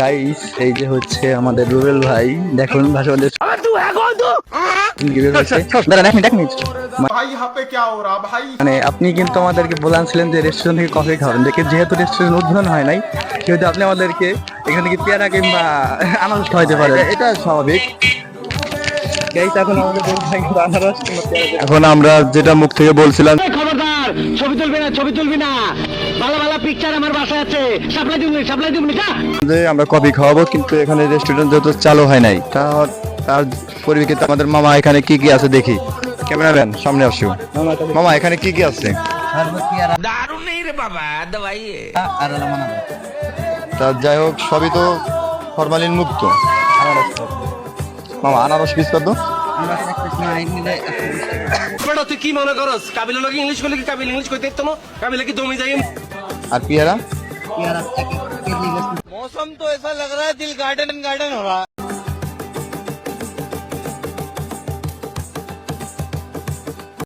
Guys এই যে হচ্ছে আমাদের রুবেল ভাই দেখুন ভাষা বলতে মানে আপনি কিন্তু আমাদেরকে বলেছিলেন যে রেস্টুরেন্ট থেকে কফি খাবেন দেখে যেহেতু রেস্টুরেন্ট উদ্বোধন হয় নাই সেহেতু আপনি আমাদেরকে এখান থেকে পেয়ারা কিংবা আনন্দ হইতে পারেন। এটা স্বাভাবিক। এখন আমরা যেটা মুখ থেকে বলছিলাম ছবি তুলবি না, ছবি তুলবি না। ভালো ভালো পিকচার আমার বাসায় আছে। সাপ্লাই দিবনি সাপ্লাই দিবনি যা আমরা কফি খাওয়াবো, কিন্তু এখানে রেস্টুরেন্ট যেহেতু চালু হয় নাই তার তার পরিপ্রেক্ষিতে আমাদের মামা এখানে কি কি আছে দেখি। ক্যামেরাম্যান সামনে আসো। মামা, এখানে কি কি আছে? তা যাই হোক, সবই তো ফরমালিন মুক্ত। মামা, আনারস পিস কত বেটা তুই কি মনে করস? কাবিলা লোক ইংলিশ করলে কি কাবিল ইংলিশ কইতে তো কাবিলা কি দমে যাই আর পিয়ারা? পিয়ারা মৌসুম তো এসা লগ রা দিল গার্ডেন গার্ডেন হো রা